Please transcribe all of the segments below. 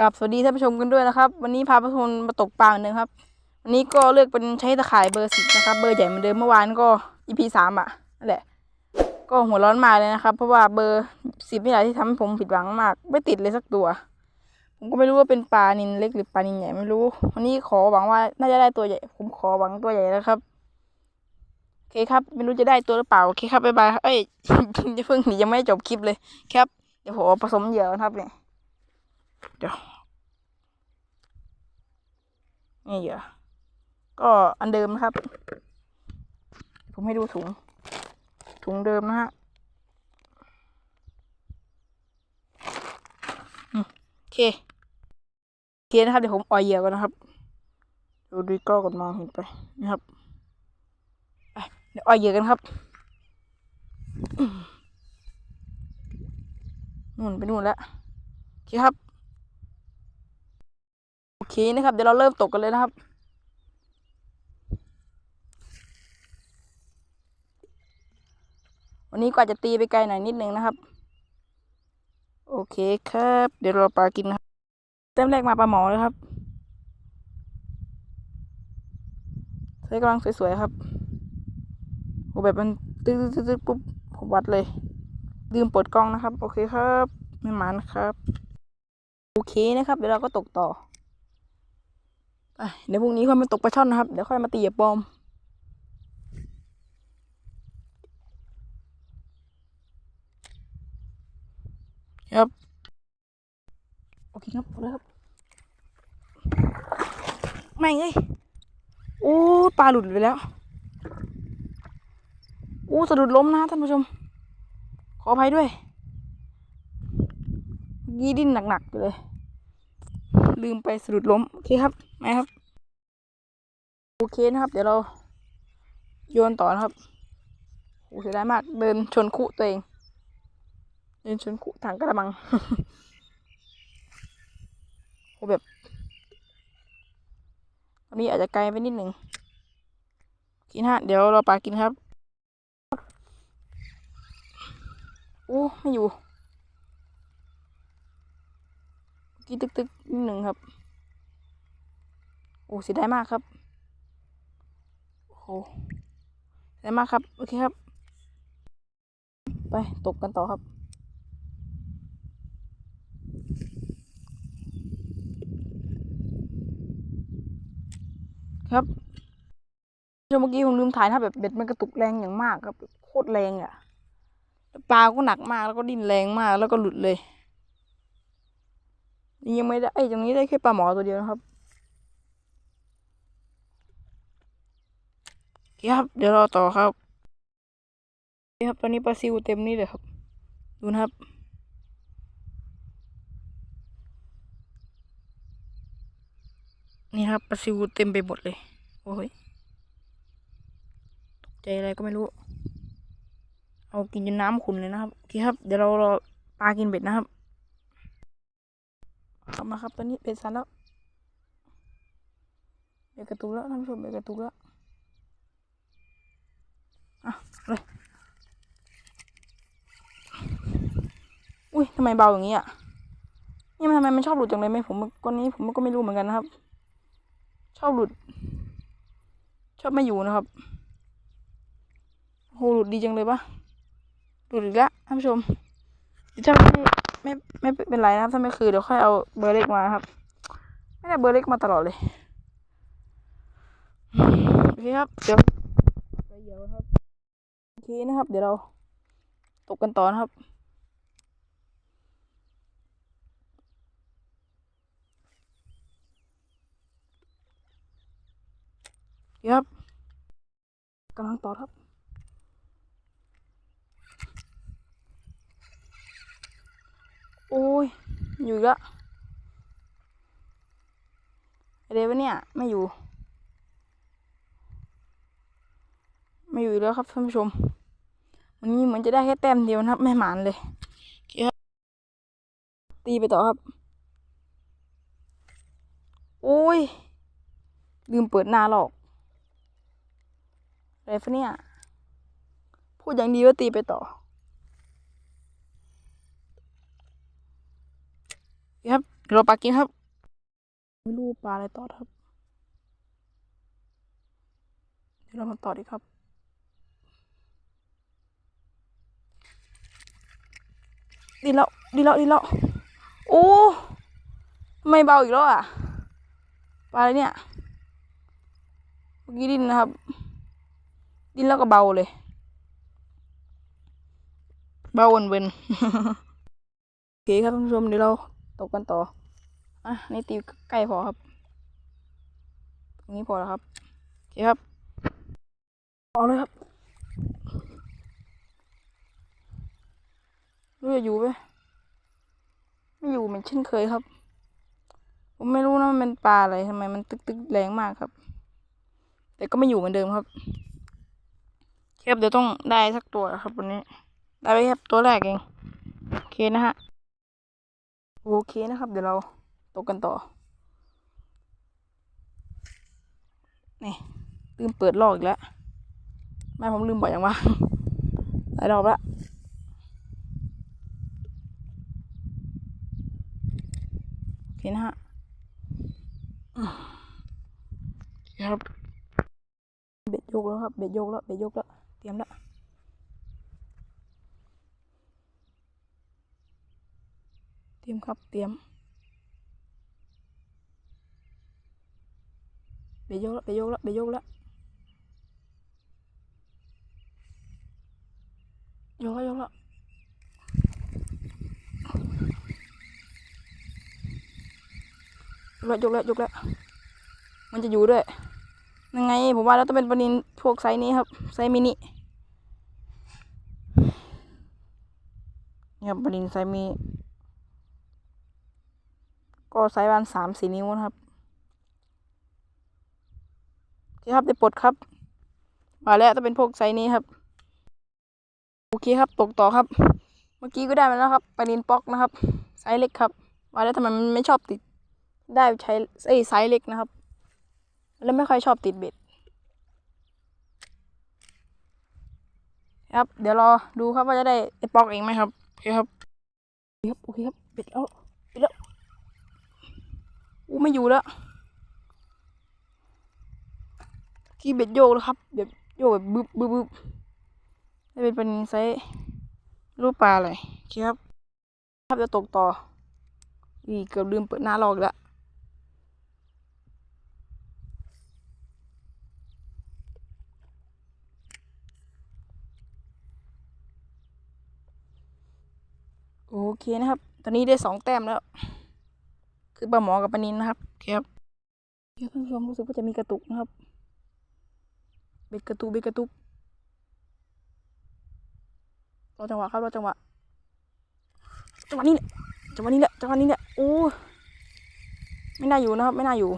กับสวัสดีท่านผู้ชมกันด้วยนะครับ วันนี้พาผู้ชมมาตกปลาหนเดิมครับ วันนี้ก็เลือกเป็นใช้ตะข่ายเบอร์สิบนะครับ เบอร์ใหญ่เหมือนเดิมเมื่อวานก็ EP สามอะนั่นแหละ ก็หัวร้อนมาเลยนะครับ เพราะว่าเบอร์สิบนี่แหละที่ทำให้ผมผิดหวังมาก ไม่ติดเลยสักตัว ผมก็ไม่รู้ว่าเป็นปลานินเล็กหรือปลานินใหญ่ไม่รู้ วันนี้ขอหวังว่าน่าจะได้ตัวใหญ่ ผมขอหวังตัวใหญ่นะครับโอเคครับ ไม่รู้จะได้ตัวหรือเปล่าโอเคครับบ๊ายบายครับเอ้ยอย่าเพิ่งหนียังไม่จบคลิปเลยครับเดี๋ยวผมผสมเหยื่อก่อนครับเนี่ย เดี๋ยวนี่เหรอก็อันเดิมนะครับ ผมให้ดูถุง ถุงเดิมนะฮะโอเคโอเคนะครับ เดี๋ยวผมอ่อยเหยื่อก่อนนะครับ ดูดูกล้องก่อนมองเห็นไปนะครับเดี๋ยวอ่อยเหยื่อกันครับอืมนู่นไปนู่นแล้วโอเคครับ เคนะครับ เดี๋ยวเราเริ่มตกกันเลยนะครับ วันนี้ก็อาจะตีไปไกลหน่อยนิดนึงนะครับ โอเคครับ เดี๋ยวเราปลากินครับเต็มแรกมาปลาหมอเลยครับใช้กำลังสวยๆครับโอ้แบบมันตึ๊ดตึ๊ดปุ๊บผมวัดเลย ลืมปิดกล้องนะครับ โอเคครับ ไม่หมานครับ โอเคนะครับ เดี๋ยวเราก็ตกต่อ ไปเดี๋ยวพรุ่งนี้ค่อยมาตกปลาช่อนนะครับ เดี๋ยวค่อยมาตีเหยื่อปลอมครับโอเคครับเอาเลยครับไม่งเอ้ยโอ้ปลาหลุดไปแล้วโอ้สะดุดล้มนะท่านผู้ชม ขออภัยด้วยยีดิ้นหนักๆเลย ลืมไปสะดุดล้ม โอเคครับ มครับ โอเคนะครับ เดี๋ยวเราโยนต่อนะครับโอ้เสียดายมาก เดินชนคุตัวเอง เดินชนคุถังกระมังโอ้แบบตอนนี้อาจจะไกลไปนิดหนึ่งกินฮะ เดี๋ยวเราปลากินครับโอ้ไม่อยู่กีตึกตึกๆนิดหนึ่งครับ โอ้เสียดายมากครับโอ้โหเสียดายมากครับ โอเคครับ ไปตกกันต่อครับครับเมื่อกี้ผมลืมถ่ายนะแบบเบ็ดมันกระตุกแรงอย่างมากครับโคตรแรงอะปลาก็หนักมากแล้วก็ดิ้นแรงมากแล้วก็หลุดเลย ยังไม่ได้ไอ้ตรงนี้ได้แค่ปลาหมอตัวเดียวนะครับโอเคครับ เดี๋ยวรอต่อครับโอเคครับ ตอนนี้ปลาซิวเต็มนี่เลยครับ ดูนะครับ นี่ครับปลาซิวเต็มไปหมดเลย โอ้ยตกใจอะไรก็ไม่รู้ เอากินจนน้ำขุ่นเลยนะครับโอเคครับ เดี๋ยวเรารอปลากินเบ็ดนะครับเข้ามาครับ ตอนนี้เบ็ดสันแล้วเบ็ดกระตุกแล้วท่านผู้ชมเบ็ดกระตุกแล้วอะเลยอุ้ย ทำไมเบาอย่างนี้อะนี่มันทำไมมันชอบหลุดจังเลยไหมผมก้อนนี้ผมก็ไม่รู้เหมือนกันนะครับ ชอบหลุด ชอบไม่อยู่นะครับโหหลุดดีจังเลยปะหลุดอีกแล้วท่านผู้ชมถ้าไม่ไม่ไม่ไม่เป็นไรนะครับถ้าไม่คือเดี๋ยวค่อยเอาเบอร์เล็กมาครับ ไม่ได้เบอร์เล็กมาตลอดเลยโอเคครับเดี๋ยวไปเหยียบครับโอเคนะครับ เดี๋ยวเราตกกันต่อนะครับ ครับกำลังต่อครับโอ้ย อยู่ละไรวะเนี่ย ไม่อยู่ ไม่อยู่แล้วครับท่านผู้ชม วันนี้เหมือนจะได้แค่แต้มเดียวนะครับ ไม่หมานเลยครับตีไปต่อครับ โอ้ย ลืมเปิดหน้าหรอก อะไรฟะเนี่ย พูดอย่างดีว่าตีไปต่อครับเราปลากินครับ ไม่รู้ปลาอะไรต่อครับ เดี๋ยวเรามาต่อดีครับดีแล้วดีแล้วดีแล้วโอ้ไม่เบาอีกแล้วอะปลาอะไรเนี่ยเมื่อกี้ดินนะครับ ดินแล้วก็เบาเลย เบาวนเวนโอเคครับท่านผู้ชมเดี๋ยวเราตกกันต่อ อะนี่ตีใกล้พอครับตรงนี้พอแล้วครับโอเคครับเอาเลยครับรู้จะอยู่ไหมไม่อยู่เหมือนเช่นเคยครับ ผมไม่รู้นะมันเป็นปลาอะไรทำไมมันตึกตึกๆแรงมากครับ แต่ก็ไม่อยู่เหมือนเดิมครับ ครับเดี๋ยวต้องได้สักตัวครับวันนี้ ได้ไปแค่ตัวแรกเองโอเคนะฮะโอเคนะครับ เดี๋ยวเราตกกันต่อ นี่ลืมเปิดลอกอีกแล้วไม่ผมลืมบ่อยยังวะหลายรอบละโอเคนะฮะครับเบ็ดยกแล้วครับ เบ็ดยกแล้ว เบ็ดยกแล้ว รียมแล้วเตรียมครับเตรียมเบยกแล้วเบยกแล้วเบยกแล้วโยกแล้วโยกแล้วยกแล้วยกแล้วยกแล้ว มันจะอยู่ด้วย ยังไงผมว่าแล้วต้องเป็นปลานินพวกไซส์นี้ครับ ไซส์มินิ ครับปลานินไซมินิก็ไซส์ประมาณสามสี่นิ้วนะครับโอเคครับได้ปลดครับ มาแล้วต้องเป็นพวกไซส์นี้ครับ โอเคครับตกต่อครับ เมื่อกี้ก็ได้มาแล้วครับปลานินป๊อกนะครับ ไซส์เล็กครับ มาแล้วทำไมมันไม่ชอบติด ได้ใช้ไอ้ไซส์เล็กนะครับ แล้วไม่ค่อยชอบติดเบ็ดครับ เดี๋ยวรอดูครับว่าจะได้ไอ้ป๊อกเองไหมครับ เคครับโอเคครับโอเคครับเบ็ดแล้วเบ็ดแล้วอู้ไม่อยู่แล้วกี่เบ็ดโยกแล้วครับเบ็ดโยกแบบบึบบึบบึบได้เป็นเป็นไซส์รูปปลาอะไรโอเคครับ ครับจะตกต่ออีเกือบลืมเปิดหน้าลอกแล้ว เคนะครับ ตอนนี้ได้สองแต้มแล้ว คือปลาหมอกับปลานินนะครับเคครับเดี๋ยวท่านผู้ชมรู้สึกว่าจะมีกระตุกนะครับ เบ็ดกระตุกเบ็ดกระตุกรอจังหวะครับรอจังหวะจังหวะนี้แหละจังหวะนี้แหละจังหวะนี้แหละโอ้ไม่น่าอยู่นะครับ ไม่น่าอยู่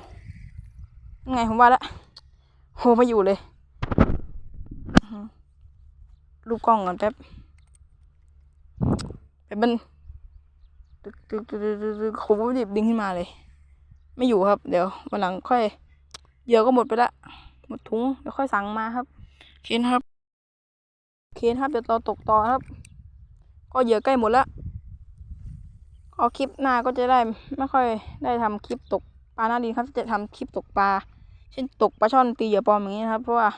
ยังไงผมว่าล้วโหไม่อยู่เลยรูปกล้องก่อนแป๊บแป๊บมัน ตึกตึกตึกตึกผมก็รีบดึงขึ้นมาเลย ไม่อยู่ครับ เดี๋ยววันหลังค่อยเยื่อก็หมดไปละ หมดถุงเดี๋ยวค่อยสั่งมาครับ เคนครับ เคนครับเดี๋ยวเราตกต่อครับ ก็เยื่อใกล้หมดล้วก็คลิปหน้าก็จะได้ไม่ค่อยได้ทำคลิปตกปลาหน้าดินครับ จะทำคลิปตกปลา เช่นตกปลาช่อนตีเหยื่อปลอมอย่างนี้นะครับ เพราะว่า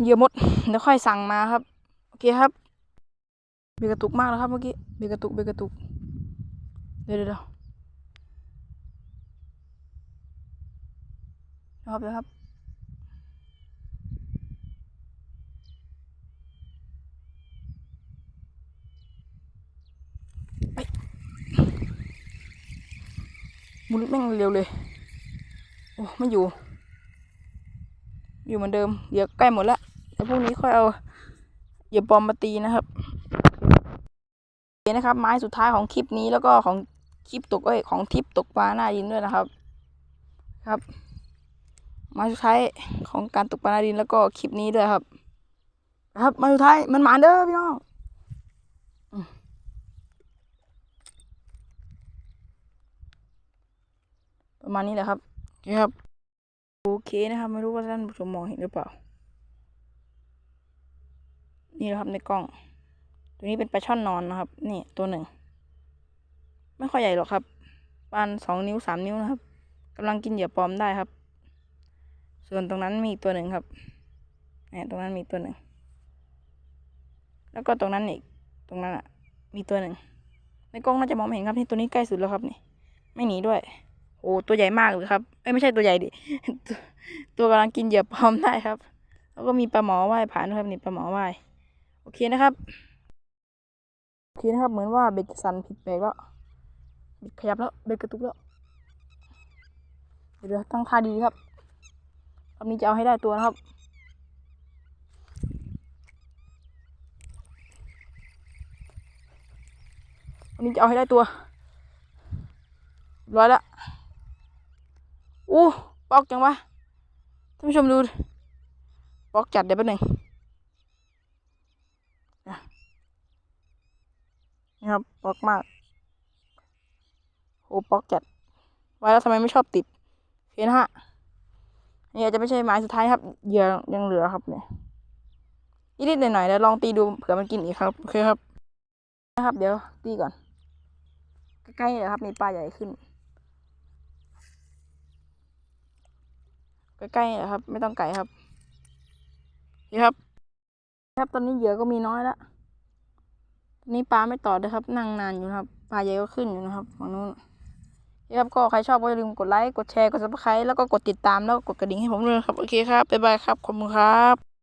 เหยื่อหมดเดี๋ยวค่อยสั่งมาครับ โอเคครับ เบรกกระตุกมากแล้วครับเมื่อกี้เบรกกระตุกเบรกกระตุกเดี๋ยวเดี๋ยวเดี๋ยวครับเดี๋ยวครับหมุนแม่งเร็วเลย โอ้ไม่อยู่ อยู่เหมือนเดิม เดี๋ยวใกล้หมดละเดี๋ยวพรุ่งนี้ค่อยเอาเหยื่อปอมมาตีนะครับ นะครับ ไม้สุดท้ายของคลิปนี้แล้วก็ของคลิปตกเอ้ยของทิปตกปลาหน้าดินด้วยนะครับ ครับ ไม้สุดท้ายของการตกปลาหน้าดินแล้วก็คลิปนี้ด้วยครับ ครับไม้สุดท้ายมันหมานเด้อพี่น้องประมาณนี้แหละครับโอเคครับ โอเคนะครับ ไม่รู้ว่าท่านผู้ชมมองเห็นหรือเปล่า นี่นะครับในกล้อง ตัวนี้เป็นปลาช่อนนอนนะครับ นี่ตัวหนึ่ง ไม่ค่อยใหญ่หรอกครับประมาณสองนิ้วสามนิ้วนะครับกำลังกินเหยื่อปลอมได้ครับ ส่วนตรงนั้นมีอีกตัวหนึ่งครับเนี่ยตรงนั้นมีตัวหนึ่ง แล้วก็ตรงนั้นอีก ตรงนั้นอะ มีตัวหนึ่ง ในกล้องน่าจะมองไม่เห็นครับนี่ตัวนี้ใกล้สุดแล้วครับนี่ ไม่หนีด้วย โอ้ตัวใหญ่มากเลยครับเอ้ยไม่ใช่ตัวใหญ่ดิ ตัวตัวกำลังกินเหยื่อปลอมได้ครับ แล้วก็มีปลาหมอว่ายผ่านด้วยครับนี่ปลาหมอว่าย โอเคนะครับ โอเคนะครับ เหมือนว่าเบ็ดจะสั่นผิดแปลกแล้วเบ็ดขยับแล้วเบ็ดกระตุกแล้วเดี๋ยวตั้งท่าดีครับรอบนี้จะเอาให้ได้ตัวนะครับวันนี้จะเอาให้ได้ตัวร้อยแล้วอู้ปอกจังวะท่านผู้ชมดูปอกจัดเดี๋ยวแป๊บหนึ่งนะ นี่ครับปอกมากโอ้ปอกจัด ไว้แล้วทำไมไม่ชอบติดโอเคนฮะนี่อาจจะไม่ใช่หมายสุดท้ายครับเหยื่อยังเหลือครับเนี่ยนิดๆหน่อยๆเดี๋ยวลองตีดูเผื่อมันกินอีกครับโอเคครับนะครับ เดี๋ยวตีก่อน ใกล้ๆเลยครับมีปลาใหญ่ขึ้นใกล้ๆเลยครับ ไม่ต้องไกลครับนี่ครับ ครับตอนนี้เหยื่อก็มีน้อยแล้ว นี่ปลาไม่ต่อเลยครับนั่งนานอยู่นะครับปลาใหญ่ก็ขึ้นอยู่นะครับฝั่งนู้นนี่ครับก็ใครชอบก็อย่าลืมกดไลค์กดแชร์กดซับสไครต์แล้วก็กดติดตามแล้วก็กดกระดิ่งให้ผมด้วยครับโอเคครับบ๊ายบายครับขอบคุณครับ